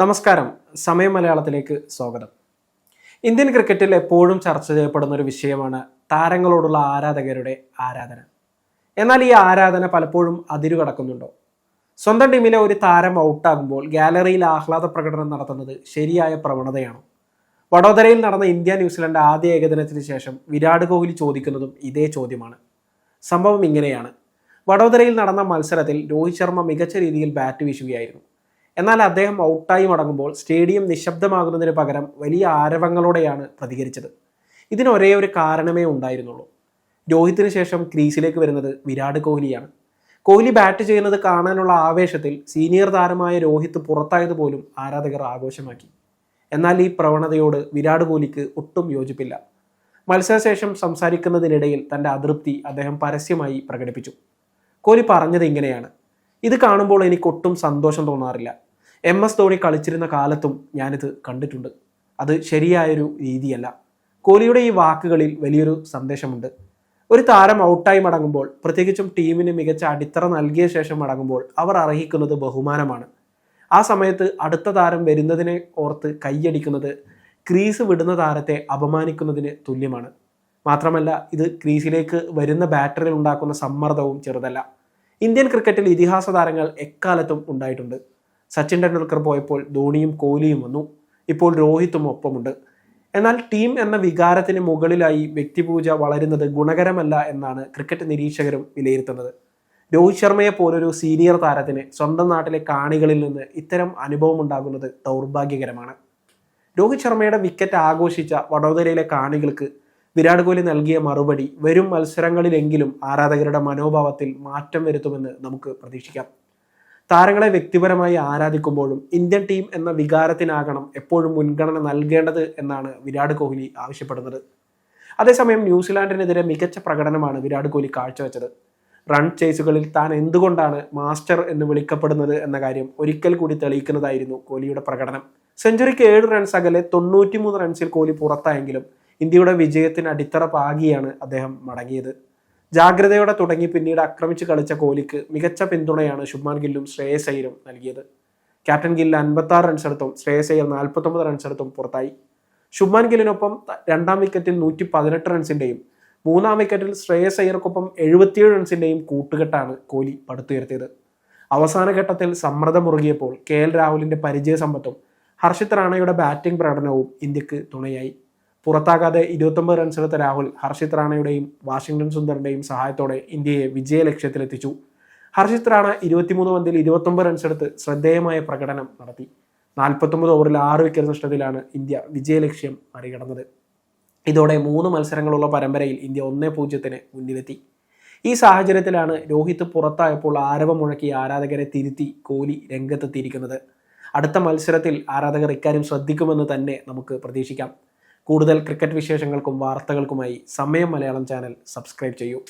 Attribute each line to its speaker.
Speaker 1: നമസ്കാരം. സമയം മലയാളത്തിലേക്ക് സ്വാഗതം. ഇന്ത്യൻ ക്രിക്കറ്റിൽ എപ്പോഴും ചർച്ച ചെയ്യപ്പെടുന്ന ഒരു വിഷയമാണ് താരങ്ങളോടുള്ള ആരാധകരുടെ ആരാധന. എന്നാൽ ഈ ആരാധന പലപ്പോഴും അതിരു കടക്കുന്നുണ്ടോ? സ്വന്തം ടീമിലെ ഒരു താരം ഔട്ടാകുമ്പോൾ ഗാലറിയിൽ ആഹ്ലാദ പ്രകടനം നടത്തുന്നത് ശരിയായ പ്രവണതയാണോ? വഡോദരയിൽ നടന്ന ഇന്ത്യ ന്യൂസിലൻഡ് ആദ്യ ഏകദിനത്തിന് ശേഷം വിരാട് കോഹ്ലി ചോദിക്കുന്നതും ഇതേ ചോദ്യമാണ്. സംഭവം ഇങ്ങനെയാണ്. വഡോദരയിൽ നടന്ന മത്സരത്തിൽ രോഹിത് ശർമ്മ മികച്ച രീതിയിൽ ബാറ്റ് വീശുകയായിരുന്നു. എന്നാൽ അദ്ദേഹം ഔട്ടായി മടങ്ങുമ്പോൾ സ്റ്റേഡിയം നിശബ്ദമാകുന്നതിന് പകരം വലിയ ആരവങ്ങളോടെയാണ് പ്രതികരിച്ചത്. ഇതിന് ഒരേ കാരണമേ ഉണ്ടായിരുന്നുള്ളൂ. രോഹിത്തിന് ശേഷം ക്രീസിലേക്ക് വരുന്നത് വിരാട് കോഹ്ലിയാണ്. കോഹ്ലി ബാറ്റ് ചെയ്യുന്നത് കാണാനുള്ള ആവേശത്തിൽ സീനിയർ താരമായ രോഹിത് പുറത്തായത് പോലും ആരാധകർ ആഘോഷമാക്കി. എന്നാൽ ഈ പ്രവണതയോട് വിരാട് കോഹ്ലിക്ക് ഒട്ടും യോജിപ്പില്ല. മത്സരശേഷം സംസാരിക്കുന്നതിനിടയിൽ തന്റെ അതൃപ്തി അദ്ദേഹം പരസ്യമായി പ്രകടിപ്പിച്ചു. കോഹ്ലി പറഞ്ഞത് ഇങ്ങനെയാണ്. ഇത് കാണുമ്പോൾ എനിക്കൊട്ടും സന്തോഷം തോന്നാറില്ല. എം എസ് ധോണി കളിച്ചിരുന്ന കാലത്തും ഞാനിത് കണ്ടിട്ടുണ്ട്. അത് ശരിയായൊരു രീതിയല്ല. കോഹ്ലിയുടെ ഈ വാക്കുകളിൽ വലിയൊരു സന്ദേശമുണ്ട്. ഒരു താരം ഔട്ടായി മടങ്ങുമ്പോൾ പ്രത്യേകിച്ചും ടീമിന് മികച്ച അടിത്തറ നൽകിയ ശേഷം മടങ്ങുമ്പോൾ അവർ അർഹിക്കുന്നത് ബഹുമാനമാണ്. ആ സമയത്ത് അടുത്ത താരം വരുന്നതിനെ ഓർത്ത് കൈയടിക്കുന്നത് ക്രീസ് വിടുന്ന താരത്തെ അപമാനിക്കുന്നതിന് തുല്യമാണ്. മാത്രമല്ല ഇത് ക്രീസിലേക്ക് വരുന്ന ബാറ്ററിൽ ഉണ്ടാക്കുന്ന സമ്മർദ്ദവും ചെറുതല്ല. ഇന്ത്യൻ ക്രിക്കറ്റിൽ ഇതിഹാസ താരങ്ങൾ എക്കാലത്തും ഉണ്ടായിട്ടുണ്ട്. സച്ചിൻ ടെണ്ടുൽക്കർ പോയപ്പോൾ ധോണിയും കോഹ്ലിയും വന്നു. ഇപ്പോൾ രോഹിത്തും ഒപ്പമുണ്ട്. എന്നാൽ ടീം എന്ന വികാരത്തിന് മുകളിലായി വ്യക്തിപൂജ വളരുന്നത് ഗുണകരമല്ല എന്നാണ് ക്രിക്കറ്റ് നിരീക്ഷകരും വിലയിരുത്തുന്നത്. രോഹിത് ശർമ്മയെ പോലൊരു സീനിയർ താരത്തിന് സ്വന്തം നാട്ടിലെ കാണികളിൽ നിന്ന് ഇത്തരം അനുഭവം ഉണ്ടാകുന്നത് ദൗർഭാഗ്യകരമാണ്. രോഹിത് ശർമ്മയുടെ വിക്കറ്റ് ആഘോഷിച്ച വഡോദരയിലെ കാണികൾക്ക് വിരാട് കോഹ്ലി നൽകിയ മറുപടി വരും മത്സരങ്ങളിലെങ്കിലും ആരാധകരുടെ മനോഭാവത്തിൽ മാറ്റം വരുത്തുമെന്ന് നമുക്ക് പ്രതീക്ഷിക്കാം. താരങ്ങളെ വ്യക്തിപരമായി ആരാധിക്കുമ്പോഴും ഇന്ത്യൻ ടീം എന്ന വികാരത്തിനാകണം എപ്പോഴും മുൻഗണന നൽകേണ്ടത് എന്നാണ് വിരാട് കോഹ്ലി ആവശ്യപ്പെടുന്നത്. അതേസമയം ന്യൂസിലാൻഡിനെതിരെ മികച്ച പ്രകടനമാണ് വിരാട് കോഹ്ലി കാഴ്ചവെച്ചത്. റൺ ചേസുകളിൽ താൻ എന്തുകൊണ്ടാണ് മാസ്റ്റർ എന്ന് വിളിക്കപ്പെടുന്നത് എന്ന കാര്യം ഒരിക്കൽ കൂടി തെളിയിക്കുന്നതായിരുന്നു കോഹ്ലിയുടെ പ്രകടനം. സെഞ്ചുറിക്ക് ഏഴ് റൺസ് അകലെ തൊണ്ണൂറ്റിമൂന്ന് റൺസിൽ കോഹ്ലി പുറത്തായെങ്കിലും ഇന്ത്യയുടെ വിജയത്തിന് അടിത്തറ പാകിയാണ് അദ്ദേഹം മടങ്ങിയത്. ജാഗ്രതയോടെ തുടങ്ങി പിന്നീട് ആക്രമിച്ച് കളിച്ച കോഹ്ലിക്ക് മികച്ച പിന്തുണയാണ് ശുഭ്മാൻ ഗില്ലും ശ്രേയസ് അയ്യരും നൽകിയത്. ക്യാപ്റ്റൻ ഗില്ല് അൻപത്തി ആറ് റൺസെടുത്തും ശ്രേയസ് അയ്യർ നാൽപ്പത്തൊമ്പത് റൺസെടുത്തും പുറത്തായി. ശുഭ്മാൻ ഗില്ലിനൊപ്പം രണ്ടാം വിക്കറ്റിൽ നൂറ്റി പതിനെട്ട് റൺസിന്റെയും മൂന്നാം വിക്കറ്റിൽ ശ്രേയസ് അയ്യർക്കൊപ്പം എഴുപത്തിയേഴ് റൺസിന്റെയും കൂട്ടുകെട്ടാണ് കോഹ്ലി പടുത്തുയർത്തിയത്. അവസാന ഘട്ടത്തിൽ സമ്മർദ്ദമുറുകിയപ്പോൾ കെ എൽ രാഹുലിന്റെ പരിചയ സമ്പത്തും ഹർഷിത് റാണയുടെ ബാറ്റിംഗ് പ്രകടനവും ഇന്ത്യയ്ക്ക് തുണയായി. പുറത്താകാതെ ഇരുപത്തൊമ്പത് റൺസെടുത്ത രാഹുൽ ഹർഷിത് റാണയുടെയും വാഷിംഗ്ടൺ സുന്ദറിന്റെയും സഹായത്തോടെ ഇന്ത്യയെ വിജയ ലക്ഷ്യത്തിലെത്തിച്ചു. ഹർഷിത് റാണ ഇരുപത്തിമൂന്ന് പന്തിൽ ഇരുപത്തൊമ്പത് റൺസെടുത്ത് ശ്രദ്ധേയമായ പ്രകടനം നടത്തി. നാൽപ്പത്തൊമ്പത് ഓവറിൽ ആറ് വിക്കറ്റ് നഷ്ടത്തിലാണ് ഇന്ത്യ വിജയലക്ഷ്യം മറികടന്നത്. ഇതോടെ മൂന്ന് മത്സരങ്ങളുള്ള പരമ്പരയിൽ ഇന്ത്യ ഒന്നേ പൂജ്യത്തിന് മുന്നിലെത്തി. ഈ സാഹചര്യത്തിലാണ് രോഹിത് പുറത്തായപ്പോൾ ആരവം മുഴക്കി ആരാധകരെ തിരുത്തി കോഹ്ലി രംഗത്തെത്തിയിരിക്കുന്നത്. അടുത്ത മത്സരത്തിൽ ആരാധകർ ഇക്കാര്യം ശ്രദ്ധിക്കുമെന്ന് തന്നെ നമുക്ക് പ്രതീക്ഷിക്കാം. കൂടുതൽ ക്രിക്കറ്റ് വിശേഷങ്ങൾക്കും വാർത്തകൾക്കുമായി സമയം മലയാളം ചാനൽ സബ്സ്ക്രൈബ് ചെയ്യൂ.